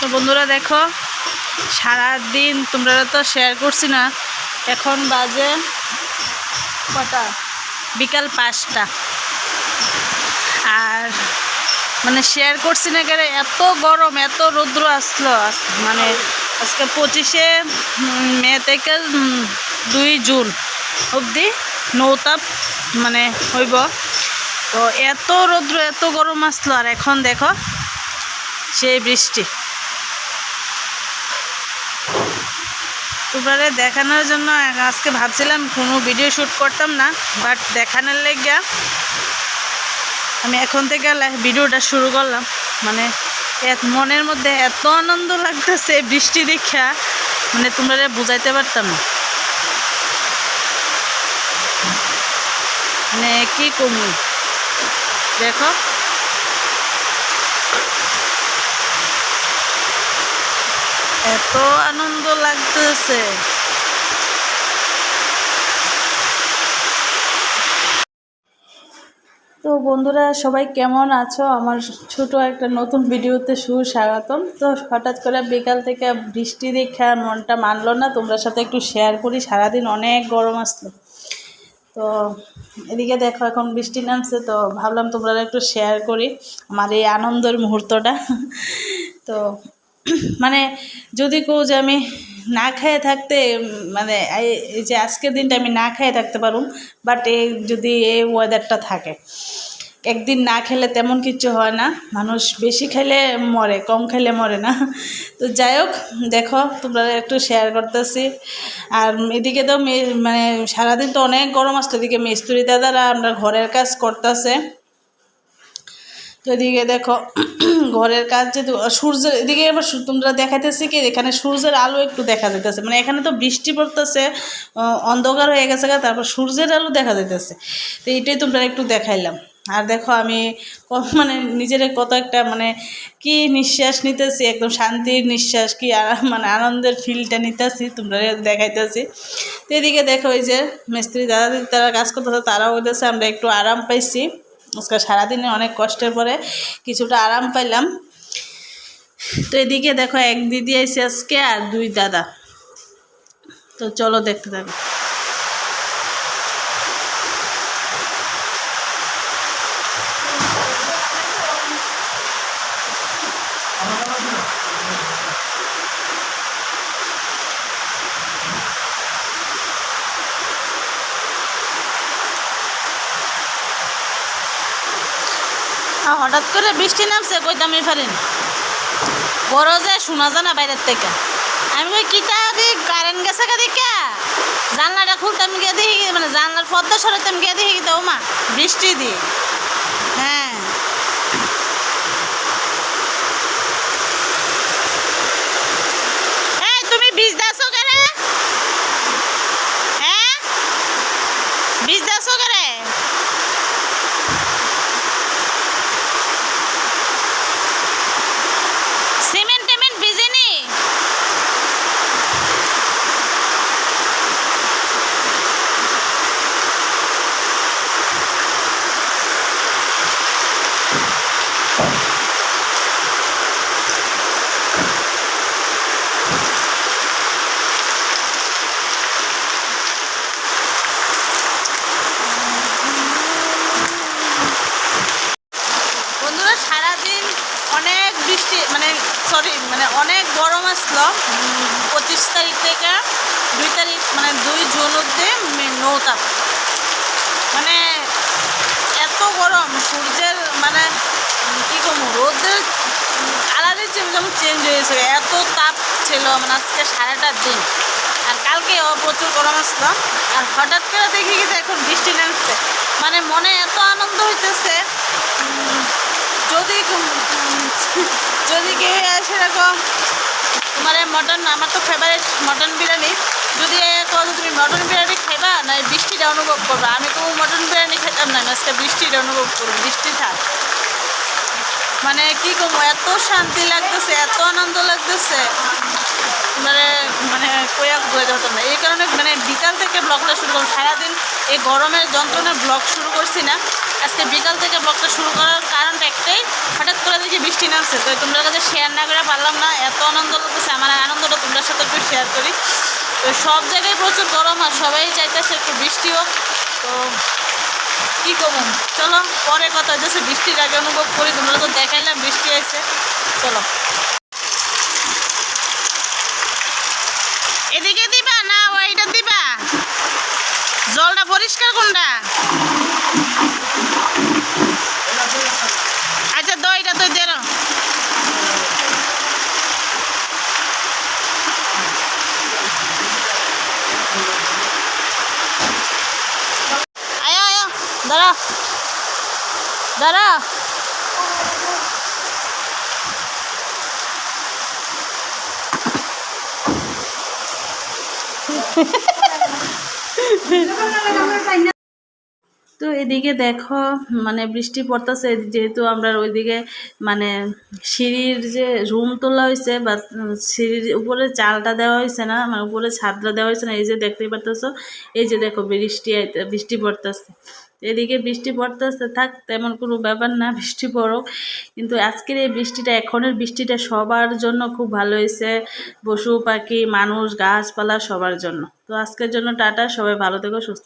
তো বন্ধুরা দেখো, সারাদিন তোমরা তো শেয়ার করছি না। এখন বাজে কটা? বিকাল পাঁচটা। আর মানে শেয়ার করছি না কেন, এত গরম, এত রৌদ্র আসলো। মানে আজকে পঁচিশে মে থেকে দুই জুন অবধি নৌতাপ মানে হইব। তো এত রৌদ্র, এত গরম আসলো। আর এখন দেখো, সেই বৃষ্টি। তোমরা দেখানোর জন্য আজকে ভাবছিলাম কোনো ভিডিও শ্যুট করতাম না বাট দেখানোর লেগে আমি এখন থেকে ভিডিওটা শুরু করলাম। মানে মনের মধ্যে এত আনন্দ লাগতেছে বৃষ্টি দেখা মানে তোমরা বুঝাইতে পারতাম না। মানে কি কমু? দেখো। এত আনন্দ লাগতেছে। তো বন্ধুরা, সবাই কেমন আছো? আমার ছোট একটা নতুন ভিডিওতে সুস্বাগতম। তো হঠাৎ করে বিকাল থেকে বৃষ্টি দেখে মনটা মানলো না। তোমরা সাথে একটু শেয়ার করি, সারাদিন অনেক গরম আসলো। তো এদিকে দেখো, এখন বৃষ্টি নামছে, তো ভাবলাম তোমরা একটু শেয়ার করি আমার এই আনন্দের মুহূর্তটা। তো মানে যদি কেউ যে আমি না খেয়ে থাকতে মানে এই- যে আজকের দিনটা আমি না খেয়ে থাকতে পারুম বাট এই যদি এই ওয়েদারটা থাকে। একদিন না খেলে তেমন কিছু হয় না। মানুষ বেশি খেলে মরে, কম খেলে মরে না। তো যাই হোক, দেখো, তোমরা একটু শেয়ার করতেছি। আর এদিকে তো মানে সারাদিন তো অনেক গরম আসতো এদিকে মিস্ত্রি দাদারা আমরা ঘরের কাজ করতেছে। তো এদিকে দেখো ঘরের কাজ যেহেতু সূর্যের এদিকে এবার সূ- তোমরা দেখাইতেছে কি, এখানে সূর্যের আলো একটু দেখা যাইতেছে। মানে এখানে তো বৃষ্টি পড়তেছে অন্ধকার হয়ে গেছে তারপর সূর্যের আলো দেখা যাইতেছে। তো এইটাই তোমরা একটু দেখাইলাম। আর দেখো আমি মানে নিজের কত একটা মানে কি নিঃশ্বাস নিতেছি, একদম শান্তির নিঃশ্বাস, কি মানে আনন্দের ফিলটা নিতেছি, তোমরা দেখাইতেছি। তো এদিকে দেখো ওই যে মিস্ত্রি দাদা তারা কাজ করতেছে, তারাও হইতেছে আমরা একটু আরাম পাইছি। আজকে সারাদিনে অনেক কষ্টের পরে কিছুটা আরাম পাইলাম। তো এদিকে দেখো এক দিদি আইসে আজকে আর দুই দাদা। তো চলো দেখতে থাকো। আর হঠাৎ করে বৃষ্টি নামছে, কইতাম আমি ফেলি বড় যে শোনা যায় না বাইরের থেকে। আমি কই কিতা দি কারেন্ট গেছে কা দেখা জানলাটা খুলতাম গিয়ে দেখি মানে জানলার পর্দা সরাতাম গিয়ে দেখি তো মা বৃষ্টি দিয়ে হ্যাঁ এই তুমি বীজ দাসো করে হ্যাঁ বীজ দাসো করে সিমেন্ট টেমেন্ট ভিজেনি বন্ধুরা সারাদিন অনেক বৃষ্টি মানে সরি মানে অনেক গরম আসলো। পঁচিশ তারিখ থেকে দুই তারিখ মানে দুই জুন অব্দি নৌতাপ মানে এত গরম, সূর্যের মানে কী কম রোদের কালারের যেমন চেঞ্জ হয়েছে। এত তাপ ছিল মানে আজকে সারাটা দিন। আর কালকে প্রচুর গরম আসলো। আর হঠাৎ করে দেখি কিন্তু এখন বৃষ্টি নামছে। মানে মনে এত আনন্দ হইতেছে যদি যদি কেউ সেরকম তোমার মটন আমার তো ফেভারিট মটন বিরিয়ানি। যদি কত তুমি মটন বিরিয়ানি খাইবা, না বৃষ্টিটা অনুভব করবা? আমি তো মটন বিরিয়ানি খেতাম না আজকে বৃষ্টিটা অনুভব করব বৃষ্টি থাক মানে কি কম, এত শান্তি লাগতেছে, এত আনন্দ লাগতেছে মানে মানে কয়া বোঝাতে হতো না এই কারণে মানে বিকাল থেকে ব্লগটা শুরু করলাম সারাদিন এই গরমের যন্ত্রণায় ব্লগ শুরু করছি না। আজকে বিকাল থেকে ব্লগটা শুরু করার কারণটা একটাই, হঠাৎ করে যে বৃষ্টি নামছে। তো তোমরা কাছে শেয়ার না করে পারলাম না, এত আনন্দ লাগতেছে, আমার আনন্দটা তোমরা সাথে একটু শেয়ার করি। তো সব জায়গায় প্রচুর গরম আর সবাই চাইতেছে একটু বৃষ্টি হোক। তো কি করব? চলো, পরে কথা হচ্ছে, বৃষ্টির আগে অনুভব করি, তোমরা তো দেখাইলাম বৃষ্টি আছে চলো। পরিষ্কার কোনটা আচ্ছা দইটা তো দে না। আয় আয় দাঁড়া দাঁড়া তো এদিকে দেখো মানে বৃষ্টি পড়তেছে, যেহেতু আমরা ওইদিকে মানে সিঁড়ির যে রুম তোলা হয়েছে, বা সিঁড়ির উপরে চালটা দেওয়া হয়েছে না মানে উপরে ছাদটা দেওয়া হয়েছে না, এই যে দেখতেই পারতেছো, এই যে দেখো বৃষ্টি বৃষ্টি পড়তেছে। এদিকে বৃষ্টি পড়তেছে, থাক, তেমন কোনো ব্যাপার না, বৃষ্টি পড়ো কিন্তু আজকের এই বৃষ্টিটা, এখনের বৃষ্টিটা সবার জন্য খুব ভালো হয়েছে, পশু পাখি, মানুষ, গাছপালা সবার জন্য। তো আজকের জন্য টাটা, সবাই ভালো থেকো, সুস্থ